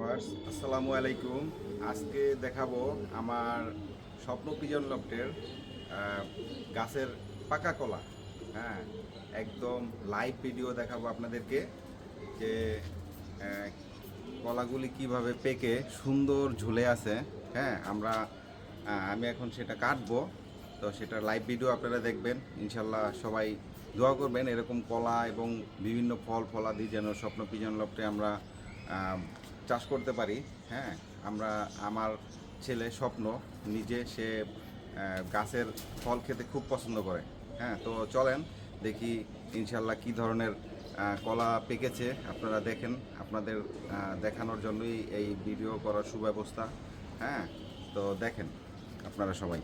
Viewers, আসসালামু আলাইকুম। আজকে দেখাবো আমার স্বপ্ন পিজন লফটের গাছের পাকা কলা। হ্যাঁ একদম লাইভ ভিডিও দেখাবো আপনাদেরকে যে কলাগুলি কীভাবে পেকে সুন্দর ঝুলে আছে। হ্যাঁ আমরা আমি এখন সেটা কাটবো। তো সেটা লাইভ ভিডিও আপনারা দেখবেন। ইনশাল্লাহ সবাই দোয়া করবেন, এরকম কলা এবং বিভিন্ন ফল ফলাদি যেন স্বপ্ন পিজন লফটে আমরা চাষ করতে পারি হ্যাঁ? আমরা, আমার ছেলে স্বপ্ন, নিজে সে গাছের ফল খেতে খুব পছন্দ করে হ্যাঁ? তো চলেন, দেখি ইনশাল্লাহ কি ধরনের কলা পেকেছে, আপনারা দেখেন, আপনাদের দেখানোর জন্যই এই ভিডিও করার সুব্যবস্থা হ্যাঁ? তো দেখেন, আপনারা সবাই।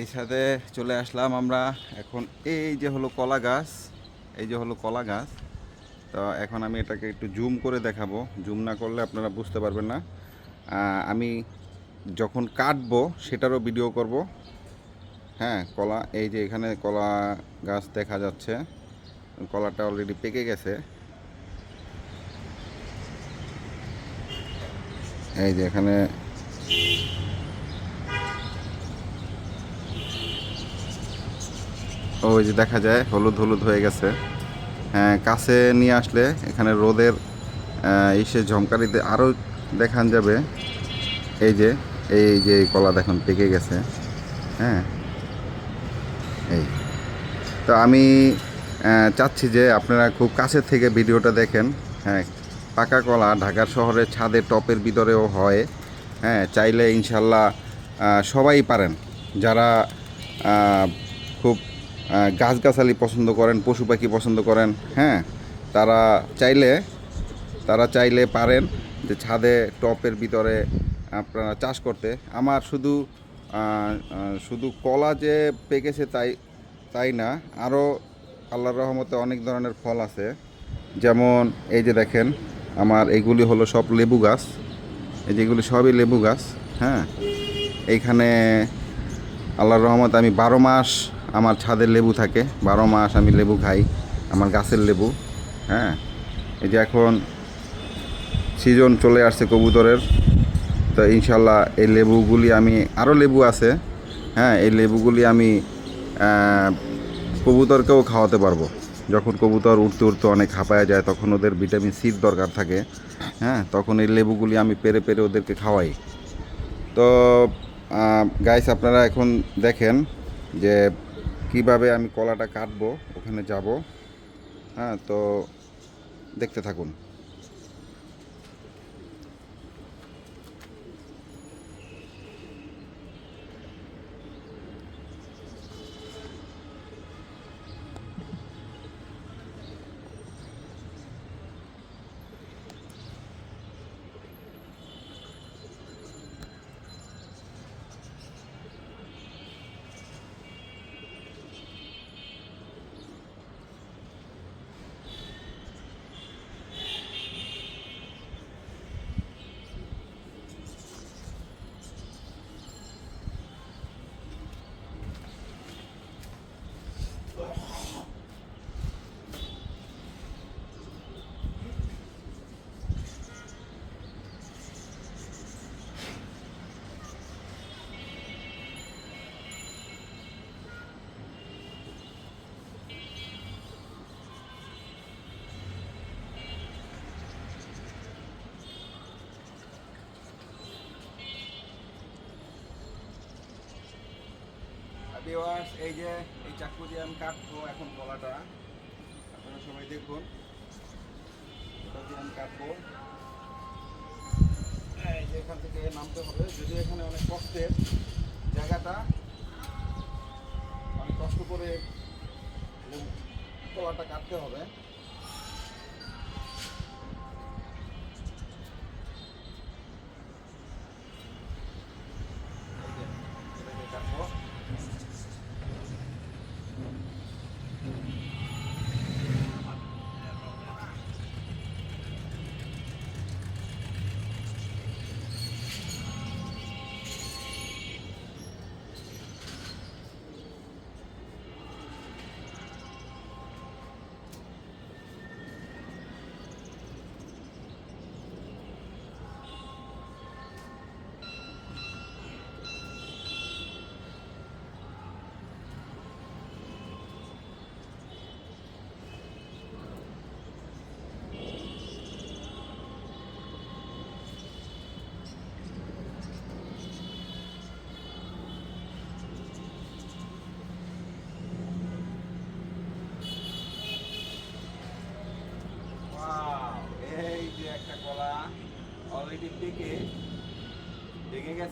এই সাথে চলে আসলাম আমরা এখন এই যে হলো কলা গাছ, এই যে হলো কলা গাছ। তো এখন আমি এটাকে একটু জুম করে দেখাবো। জুম না করলে আপনারা বুঝতে পারবেন না। আমি যখন কাটবো সেটারও ভিডিও করব। হ্যাঁ কলা, এই যে এখানে কলা গাছ দেখা যাচ্ছে। কলাটা অলরেডি পেকে গেছে। এই যে এখানে ওই যে দেখা যায়, হলুদ হলুদ হয়ে গেছে। হ্যাঁ কাছে নিয়ে আসলে এখানে রোদের ইসে ঝমকারিতে আরও দেখান যাবে। এই যে এই যে এই কলা দেখুন, পেকে গেছে। হ্যাঁ এই। তো আমি চাচ্ছি যে আপনারা খুব কাছের থেকে ভিডিওটা দেখেন। হ্যাঁ পাকা কলা ঢাকা শহরের ছাদে টপের ভিতরেও হয়। হ্যাঁ চাইলে ইনশাল্লাহ সবাই পারেন। যারা গাছগাছালি পছন্দ করেন, পশু পাখি পছন্দ করেন হ্যাঁ? তারা চাইলে তারা চাইলে পারেন যে ছাদে টপের ভিতরে আপনারা চাষ করতে। আমার শুধু শুধু কলা যে পেকেছে তাই তাই না, আরও আল্লাহর রহমতে অনেক ধরনের ফল আছে। যেমন এই যে দেখেন, আমার এইগুলি হলো সব লেবু গাছ। এই যেগুলি সবই লেবু গাছ হ্যাঁ? এইখানে আল্লাহর রহমত আমি বারো মাস আমার ছাদের লেবু থাকে, বারো মাস আমি লেবু খাই, আমার গাছের লেবু হ্যাঁ? এই যে এখন সিজন চলে আসছে কবুতরের, তো ইনশাল্লাহ এই লেবুগুলি আমি, আরও লেবু আছে হ্যাঁ? এই লেবুগুলি আমি কবুতরকেও খাওয়াতে পারব। যখন কবুতর উঠতে উঠতে অনেক হাঁপায়া যায়, তখন ওদের ভিটামিন সির দরকার থাকে হ্যাঁ? তখন এই লেবুগুলি আমি পেরে পেরে ওদেরকে খাওয়াই। তো গাইস আপনারা এখন দেখেন যে কীভাবে আমি কলাটা কাটবো ওখানে যাব। হ্যাঁ তো দেখতে থাকুন। ভিউয়ার্স এই যে, এই চাকু দিয়ে আমি কাটবো এখন কলাটা আপনারা সবাই দেখুন। এটা দিয়ে আমি কাটবো এই যে এখান থেকে নামতে হবে। যদি এখানে অনেক কষ্টের জায়গাটা, অনেক কষ্ট করে কলাটা কাটতে হবে।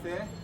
পেকে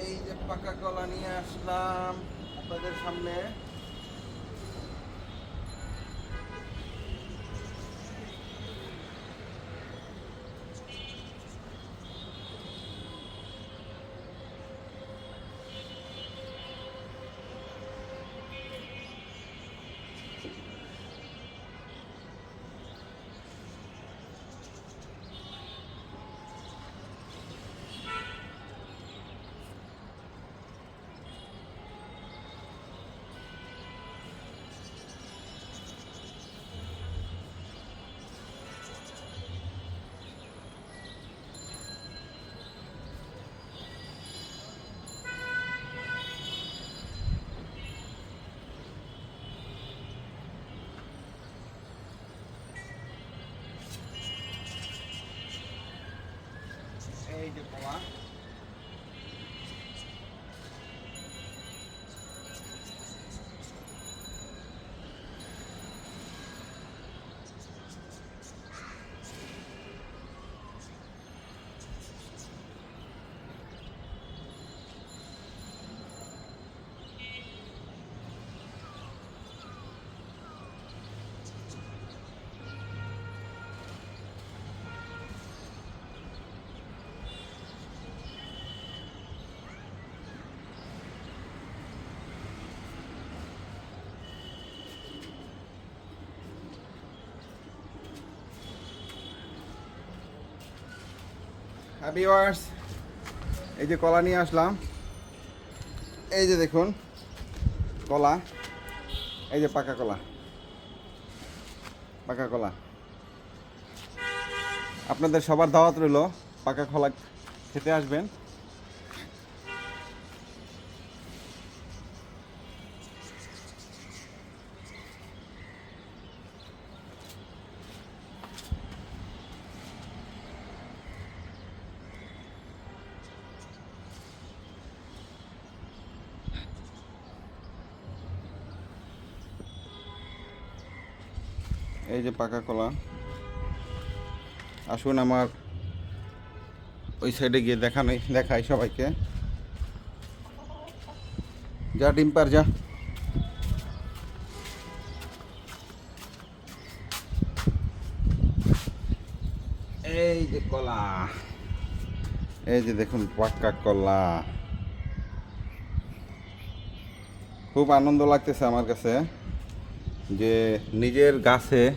এই যে পাকা কলা। নিয়ে আসলাম আপনাদের সামনে এই যে কলা হ্যাঁ ভিউয়ার্স এই যে কলা নিয়ে আসলাম। এই যে দেখুন, কলা, এই যে পাকা কলা পাকা কলা। আপনাদের সবার দাওয়াত রইল, পাকা কলা খেতে আসবেন। এই যে পাকা কলা। আসুন আমার ওই সাইডে গিয়ে দেখানো দেখাই সবাইকে। যা ডিম্পার যা। এই যে কলা। এই যে দেখুন পাক্কা কলা। খুব আনন্দ লাগতেছে আমার কাছে। যে নিজের গাছে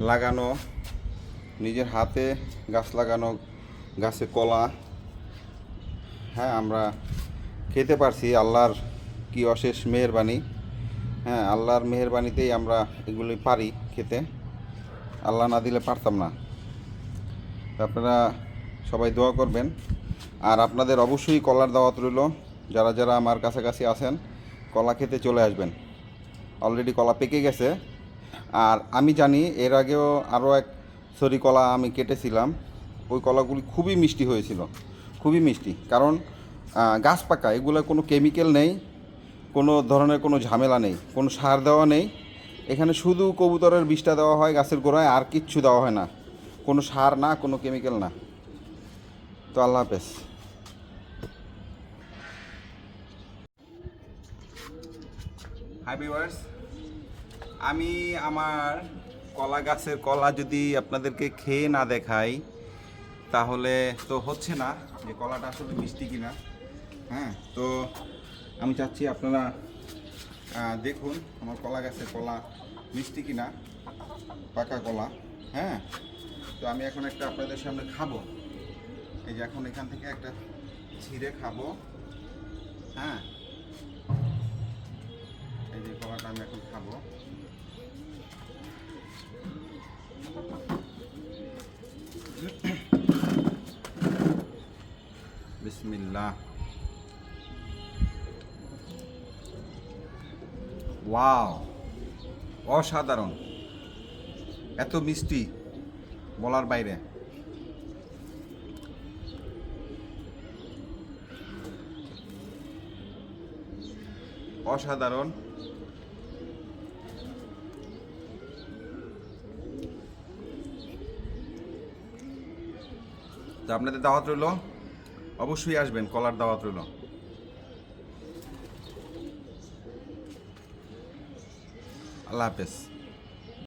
লাগানো, নিজের হাতে গাছ লাগানো, গাছে কলা হ্যাঁ আমরা খেতে পারছি আল্লাহর কি অশেষ মেহেরবানি। হ্যাঁ আল্লাহর মেহেরবানিতেই আমরা এগুলি পারি খেতে। আল্লাহ না দিলে পারতাম না। আপনারা সবাই দোয়া করবেন। আর আপনাদের অবশ্যই কলার দাওয়াত রইল। যারা যারা আমার কাছাকাছি আছেন, কলা খেতে চলে আসবেন। অলরেডি কলা পেকে গেছে। আর আমি জানি এর আগেও আরও এক সরি কলা আমি কেটেছিলাম। ওই কলাগুলি খুবই মিষ্টি হয়েছিল। খুবই মিষ্টি। কারণ গাছ পাকা, এগুলো কোনো কেমিক্যাল নেই, কোনো ধরনের কোনো ঝামেলা নেই, কোনো সার দেওয়া নেই। এখানে শুধু কবুতরের বিষটা দেওয়া হয় গাছের গোড়ায়, আর কিচ্ছু দেওয়া হয় না। কোনো সার না, কোনো কেমিক্যাল না। তো আল্লাহ হাফেজ। হাই ভিউয়ার্স আমি আমার কলা গাছের কলা যদি আপনাদেরকে খেয়ে না দেখাই, তাহলে তো হচ্ছে না যে কলাটা আসলে মিষ্টি কিনা। হ্যাঁ তো আমি চাচ্ছি আপনারা দেখুন আমার কলা গাছের কলা মিষ্টি কিনা, পাকা কলা। হ্যাঁ তো আমি এখন একটা আপনাদের সামনে খাব। এই যে এখন এখান থেকে একটা ছিঁড়ে খাব। হ্যাঁ এই যে কলাটা আমি এখন খাব। বিসমিল্লাহ ওয়াও অসাধারণ। এত মিষ্টি বলার বাইরে। অসাধারণ। তো আপনাদের দাওয়াত রইল? অবশ্যই আসবেন কলার দাওয়াত রইল। আল্লাহ হাফেজ।